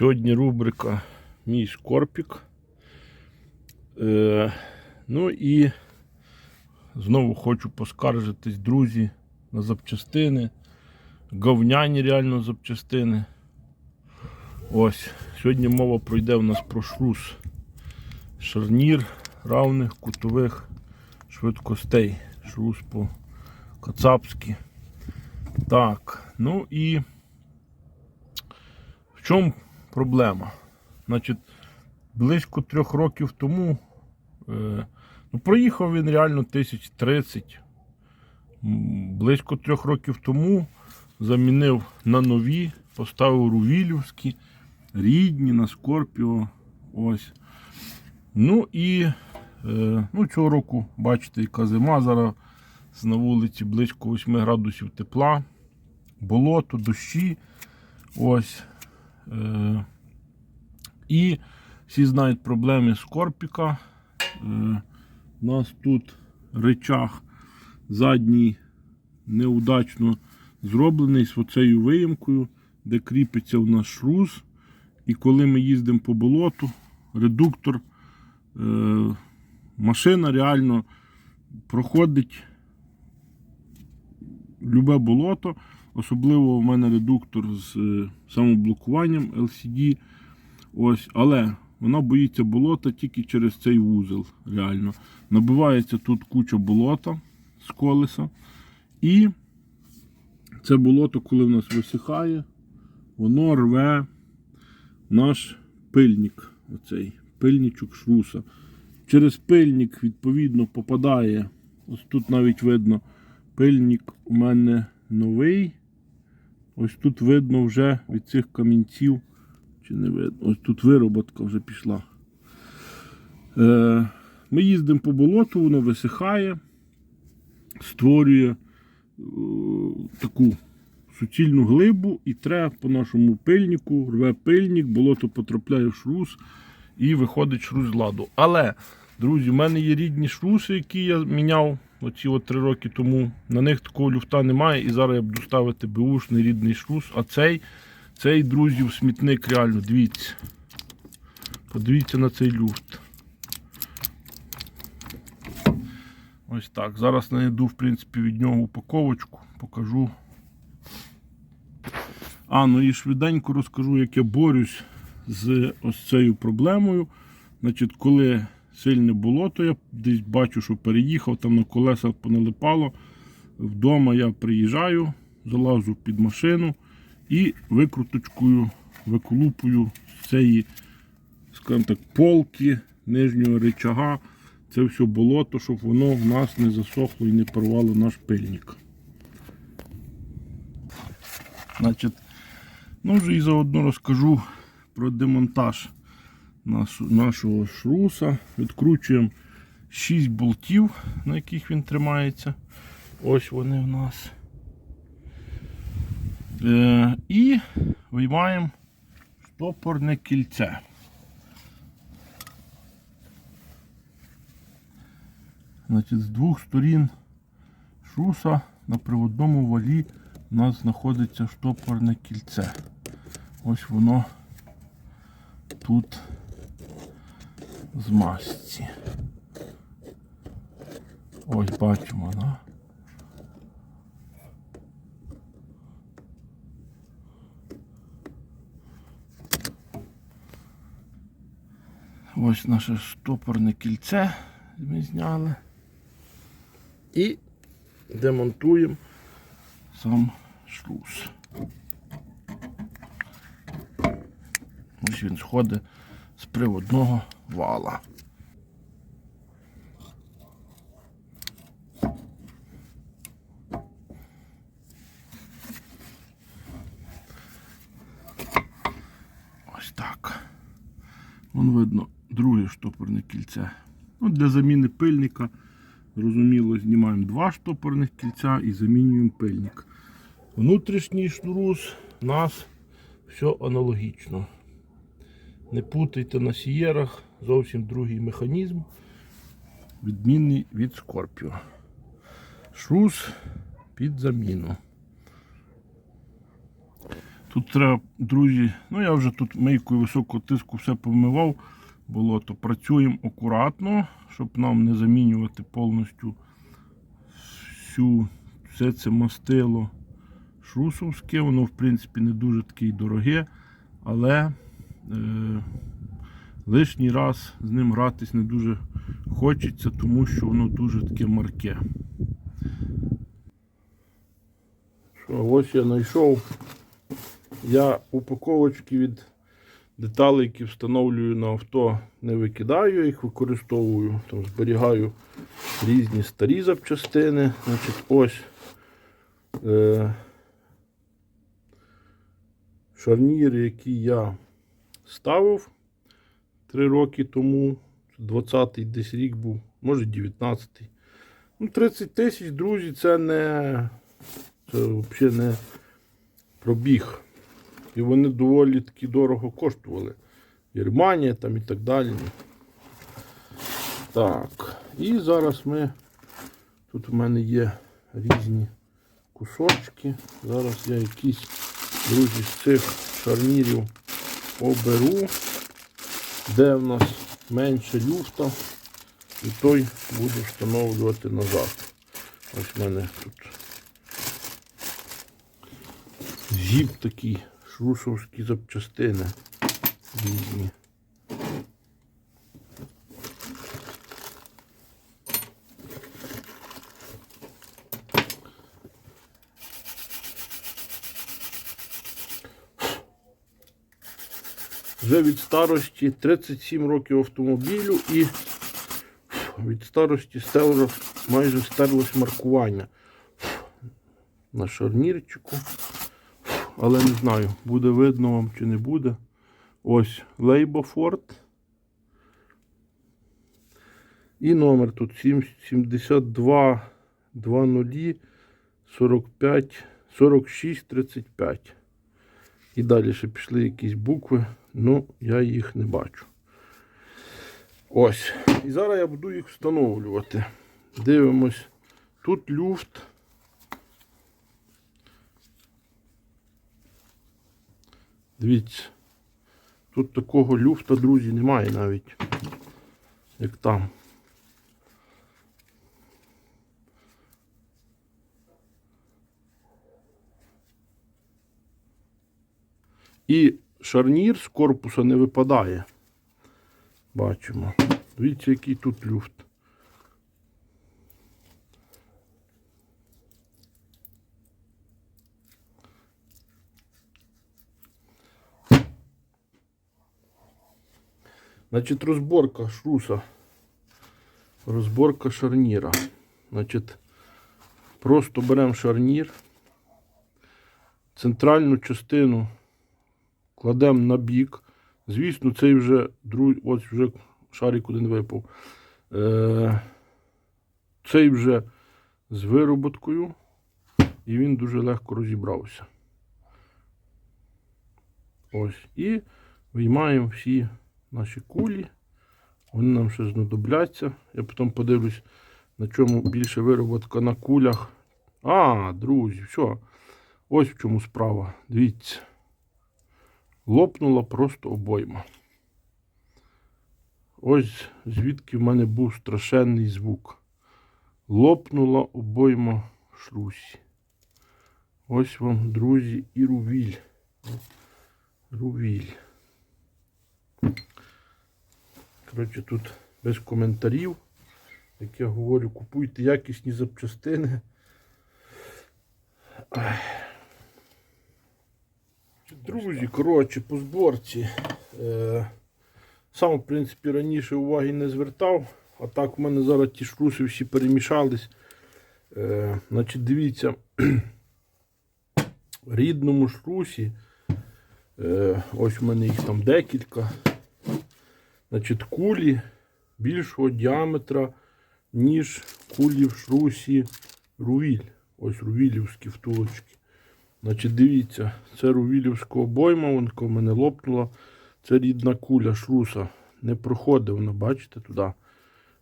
Сьогодні рубрика Мій Скорпік. Е, Ну і знову хочу поскаржитись, друзі, на запчастини. Говняні реально запчастини. Ось, сьогодні мова пройде у нас про шрус. Шарнір равних кутових швидкостей. Шрус по кацапськи. Так, ну і в чому проблема? Значить, близько трьох років тому е, ну, проїхав він реально тисяч 30. М, Близько трьох років тому замінив на нові, поставив рувілівські, рідні на Скорпіо. Ось. Ну і е, ну, цього року, бачите, яка зима зараз на вулиці близько 8 градусів тепла, болото, дощі. Ось. Е, і всі знають проблеми Скорпіка. Е, у нас тут речах задній неудачно зроблений з оцею виїмкою, де кріпиться у нас шрус. І коли ми їздимо по болоту, редуктор, е, машина реально проходить любе болото. Особливо в мене редуктор з е, самоблокуванням LCD. Ось, але вона боїться болота тільки через цей вузол. Реально. Набивається тут куча болота з колеса. І це болото, коли в нас висихає, воно рве наш пильник. Оцей пильничок шруса. Через пильник, відповідно, попадає. Ось тут навіть видно, пильник у мене новий. Ось тут видно вже від цих камінців. Чи не видно? Ось тут вироботка вже пішла. Е, Ми їздимо по болоту, воно висихає, створює е, таку суцільну глибу і треба по нашому пильнику, рве пильник, болото потрапляє в шрус і виходить шрус з ладу. Але, друзі, в мене є рідні шруси, які я міняв оці от три роки тому. На них такого люфта немає. І зараз я буду ставити беушний рідний шрус. А цей, цей, друзі, смітник реально, дивіться. Подивіться на цей люфт. Ось так. Зараз знайду, в принципі, від нього упаковочку, покажу. А, ну і швиденько розкажу, як я борюсь з ось цією проблемою. Значить, коли сильне болото, я десь бачу, що переїхав, там на колесах поналипало. Вдома я приїжджаю, залазу під машину і викруточкою виколупую з цієї, скажімо так, полки нижнього рычага. Це все болото, щоб воно в нас не засохло і не порвало наш пильник. Значить, ну вже і заодно розкажу про демонтаж нашого шруса. Відкручуємо 6 болтів, на яких він тримається. Ось вони в нас. Е, і виймаємо штопорне кільце. Значить, з двох сторін шруса на приводному валі у нас знаходиться штопорне кільце. Ось воно тут з масці. Ось бачимо, да? Ось наше штопорне кільце ми зняли. І демонтуємо сам шлюз. Ось він сходить з приводного вала. Ось так. Вон видно друге штопорне кільце. Ну, для заміни пильника, зрозуміло, знімаємо два штопорних кільця і замінюємо пильник. Внутрішній шнурус у нас все аналогічно. Не путайте на сієрах, зовсім другий механізм, відмінний від Scorpio. Шрус під заміну. Тут треба, друзі, ну я вже тут мийкою високого тиску все повмивав. Болото. Працюємо акуратно, щоб нам не замінювати повністю всю, все це мастило шрусовське. Воно, в принципі, не дуже таке дороге, але е, лишній раз з ним гратись не дуже хочеться, тому що воно дуже таке марке. Що, ось я знайшов. Я упаковочки від деталей, які встановлюю на авто, не викидаю, їх використовую, там зберігаю різні старі запчастини. Значить, ось е, шарніри, які я ставив 3 роки тому. 20-й десь рік був, може 19-й. Ну, 30 тисяч, друзі, це не це взагалі не пробіг. І вони доволі таки дорого коштували. Германія там і так далі. Так. І зараз ми. Тут у мене є різні кусочки. Зараз я якісь, друзі, з цих шарнірів оберу, де в нас менше люфта. І той буду встановлювати назад. Ось в мене тут зіп такий, шрусовські запчастини різні. Вже від старості 37 років автомобілю і від старості стерло, майже стерлось маркування на шарнірчику. Але не знаю, буде видно вам чи не буде. Ось Лейбофорд. І номер тут 72 20 45 46 35. І далі ще пішли якісь букви, ну я їх не бачу. Ось. І зараз я буду їх встановлювати. Дивимось. Тут люфт. Дивіться. Тут такого люфта, друзі, немає навіть. Як там. І шарнір з корпуса не випадає. Бачимо. Дивіться, який тут люфт. Значить, розборка шруса. Розборка шарніра. Значить, просто беремо шарнір. Центральну частину кладемо на бік. Звісно, цей вже друг... ось вже шарик один випав. Е... Цей вже з вироботкою, і він дуже легко розібрався. Ось. І виймаємо всі наші кулі. Вони нам ще знадобляться. Я потім подивлюсь, на чому більше вироботка на кулях. А, друзі, все. Ось в чому справа. Дивіться. Лопнула просто обойма. Ось звідки в мене був страшенний звук. Лопнула обойма шрусі. Ось вам, друзі, і рувіль. Рувіль. Коротше, тут без коментарів. Як я говорю, купуйте якісні запчастини. Друзі, коротше, по зборці. Е, сам, в принципі, раніше уваги не звертав, а так в мене зараз ті шруси всі перемішались. Е, значить, дивіться, в рідному шрусі, е, ось у мене їх там декілька. Значить, кулі більшого діаметра, ніж кулі в шрусі рувіль. Ось рувілівські втулочки. Значить, дивіться, це рувілівська обойма, вон в мене лопнула. Це рідна куля шруса. Не проходить вона, бачите, туди.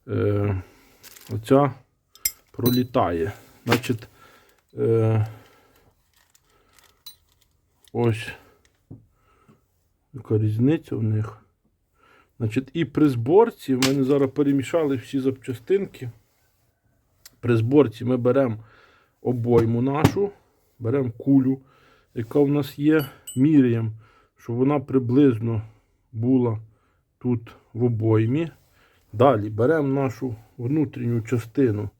Е, Оця пролітає. Значить, е, Ось яка різниця в них. Значить, і при зборці в мене зараз перемішали всі запчастинки. При зборці ми беремо обойму нашу, беремо кулю, яка в нас є, міряємо, щоб вона приблизно була тут в обоймі. Далі беремо нашу внутрішню частину.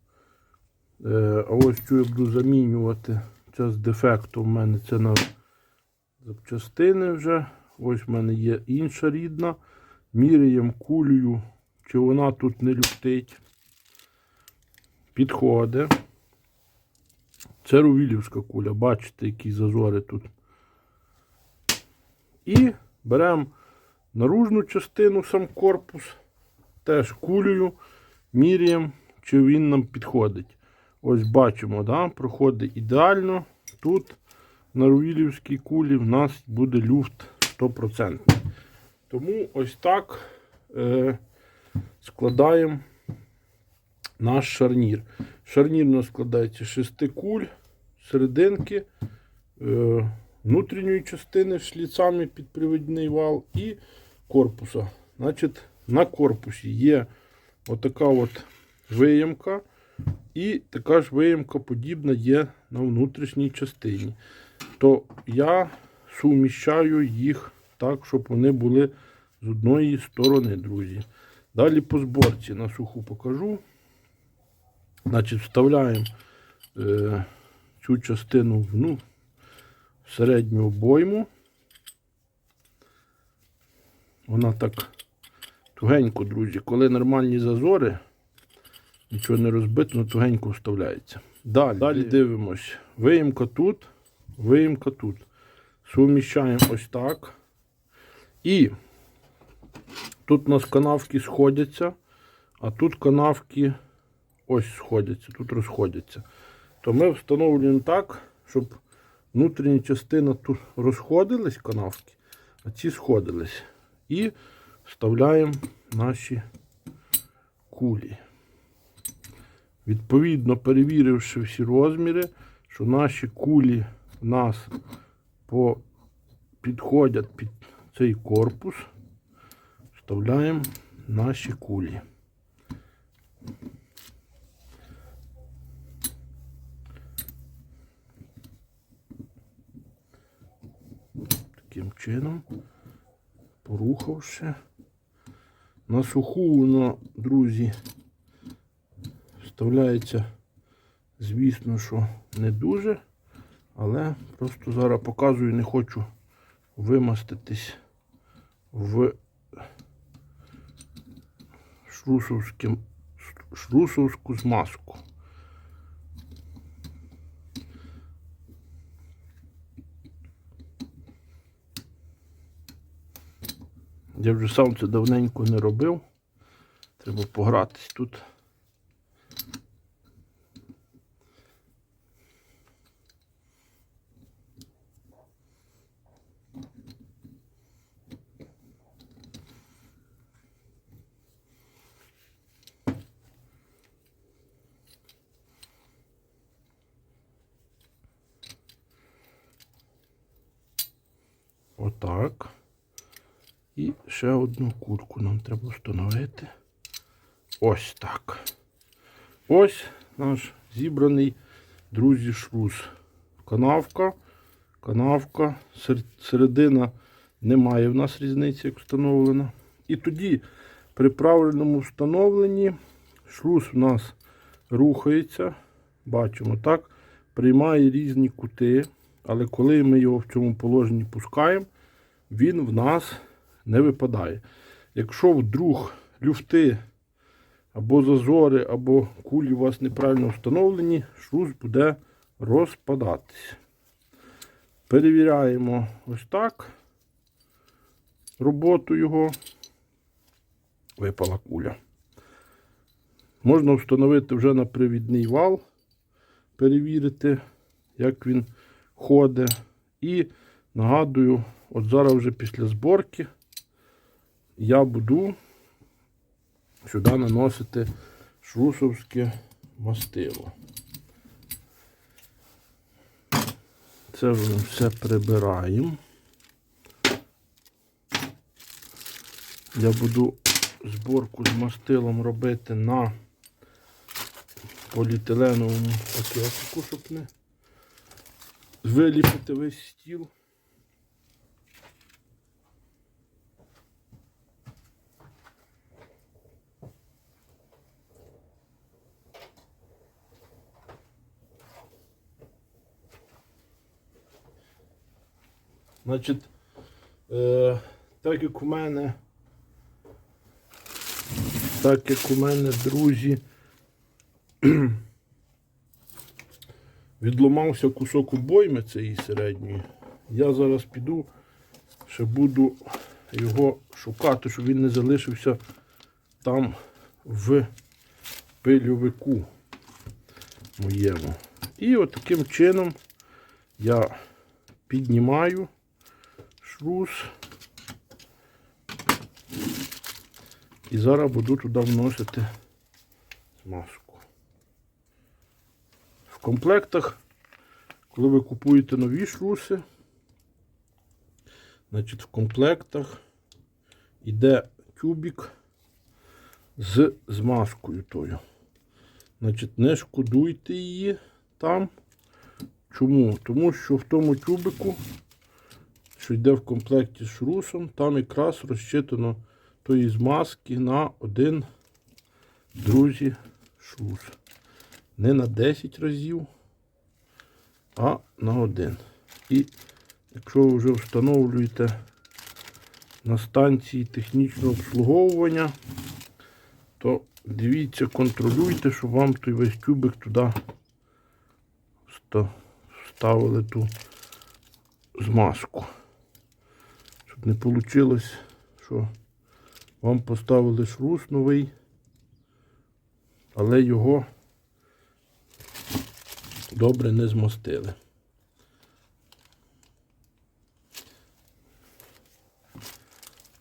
Е, а ось цю я буду замінювати. Це з дефекту в мене це на запчастини вже. Ось в мене є інша рідна. Міряємо кулею, чи вона тут не люфтить. Підходить. Це рувілівська куля. Бачите, які зазори тут. І беремо наружну частину, сам корпус. Теж кулею. Міряємо, чи він нам підходить. Ось бачимо, да, проходить ідеально. Тут на рувілівській кулі в нас буде люфт 100%. Тому ось так е, складаємо наш шарнір. Шарнір у нас складається з шести куль, серединки, е, внутрішньої частини шліцами під привідний вал і корпуса. Значить, на корпусі є отака от виємка. І така ж виємка подібна є на внутрішній частині. То я суміщаю їх так, щоб вони були з одної сторони, друзі. Далі по зборці на суху покажу. Значить, вставляємо е, цю частину в, ну, в середню обойму. Вона так тугенько, друзі. Коли нормальні зазори, нічого не розбито, тугенько вставляється. Далі, Далі дивимось. Виїмка тут, виїмка тут. Суміщаємо ось так. І тут у нас канавки сходяться, а тут канавки ось сходяться, тут розходяться. То ми встановлюємо так, щоб внутрішня частина тут розходились канавки, а ці сходились. І вставляємо наші кулі. Відповідно, перевіривши всі розміри, що наші кулі в нас по, підходять під цей корпус, вставляємо наші кулі. Таким чином, порухавши. На суху воно, друзі, вставляється, звісно, що не дуже, але просто зараз показую, не хочу вимаститись в шрусовську змазку. Я вже сам це давненько не робив. Треба погратись тут. Отак. І ще одну курку нам треба встановити. Ось так. Ось наш зібраний, друзі, шрус. Канавка, канавка, середина немає в нас різниці, як встановлена. І тоді при правильному встановленні шрус у нас рухається. Бачимо так, приймає різні кути, але коли ми його в цьому положенні пускаємо, він в нас не випадає. Якщо вдруг люфти або зазори, або кулі у вас неправильно встановлені, шрус буде розпадатись. Перевіряємо ось так роботу його. Випала куля. Можна встановити вже на привідний вал, перевірити, як він ходить. І нагадую, от зараз вже після зборки я буду сюди наносити шрусовське мастило. Це вже все прибираємо. Я буду зборку з мастилом робити на поліетиленовому пакетику, щоб не виліпити весь стіл. Значить, е, так як у мене, так як у мене, друзі, відломався кусок обойми цієї середньої, я зараз піду, ще буду його шукати, щоб він не залишився там в пильовику моєму. І от таким чином я піднімаю шлюз. І зараз буду туди вносити смазку. В комплектах, коли ви купуєте нові шлюзи, значить в комплектах йде тюбик з змазкою тою. Значить, не шкодуйте її там. Чому? Тому що в тому тюбику що йде в комплекті з шрусом, там якраз розчитано тої змазки на один, друзі, шрус. Не на 10 разів, а на один. І якщо ви вже встановлюєте на станції технічного обслуговування, то дивіться, контролюйте, щоб вам той весь тюбик туди вставили ту змазку. Щоб не вийшло, що вам поставили шрус новий, але його добре не змастили.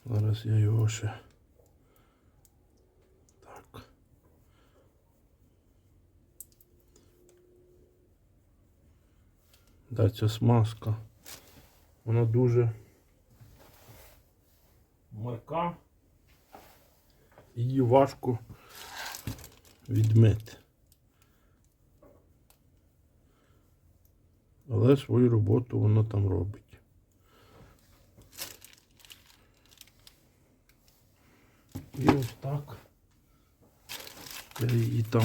Зараз я його ще так. Да, ця смазка. Вона дуже марка. Її важко відмити. Але свою роботу вона там робить. І ось так. Я її там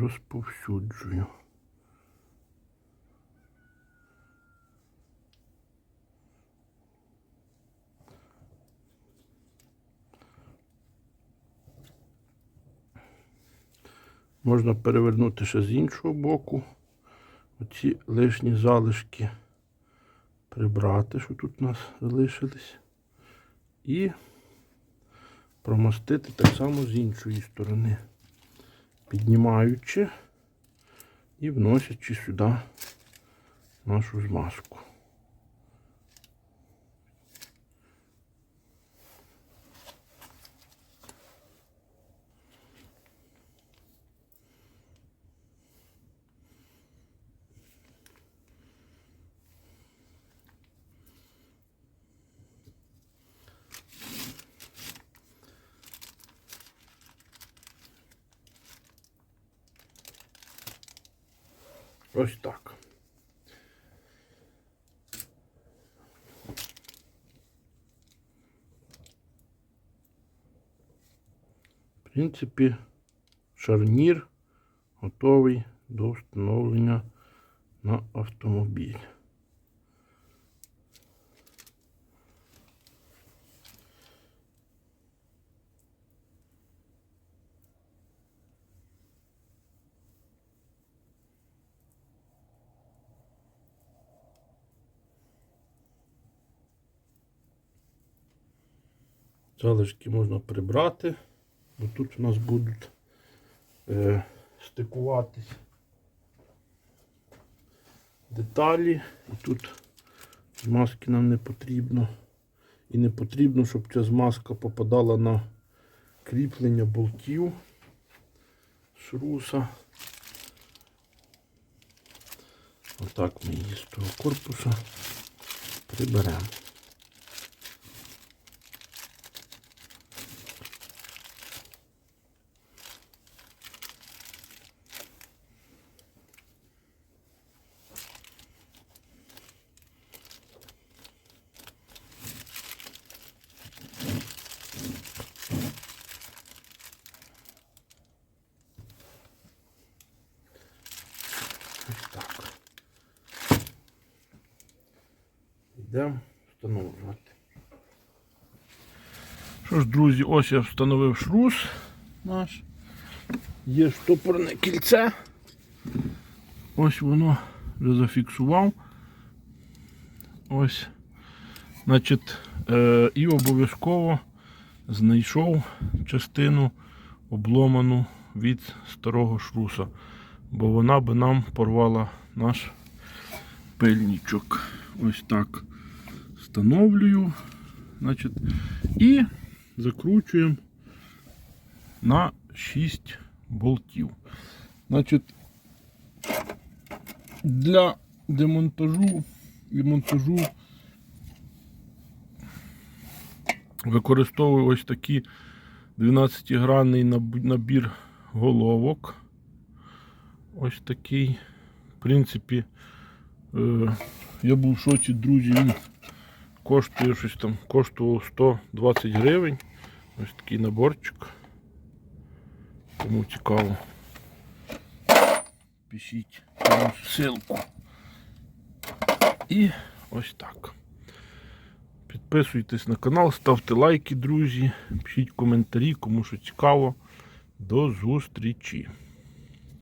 розповсюджую. Можна перевернути ще з іншого боку. Оці лишні залишки прибрати, що тут у нас залишились. І промастити так само з іншої сторони піднімаючи і вносячи сюди нашу змазку. Ось так. Принципі, шарнір готовий до встановлення на автомобіль. Залишки можна прибрати, бо тут у нас будуть е, стикуватись деталі. І тут Змазки нам не потрібно. І не потрібно, щоб ця змазка попадала на кріплення болтів шруса. Отак ми її з того корпуса приберемо. Йдемо встановлювати. Що ж, друзі, ось я встановив шрус наш. Є штопорне кільце. Ось воно вже зафіксував. Ось. Значить, е, і обов'язково знайшов частину обломану від старого шруса, бо вона би нам порвала наш пильничок. Ось так встановлюю. Значить, і закручуємо на 6 болтів. Значить, для демонтажу і монтажу використовую ось такий 12-гранний набір головок. Ось такий. В принципі, е, я був в шоці, друзі. Він коштує щось там, коштував 120 гривень. Ось такий наборчик. Кому цікаво. Пишіть ссылку. І ось так. Підписуйтесь на канал, ставте лайки, друзі, пишіть коментарі, кому що цікаво. До зустрічі!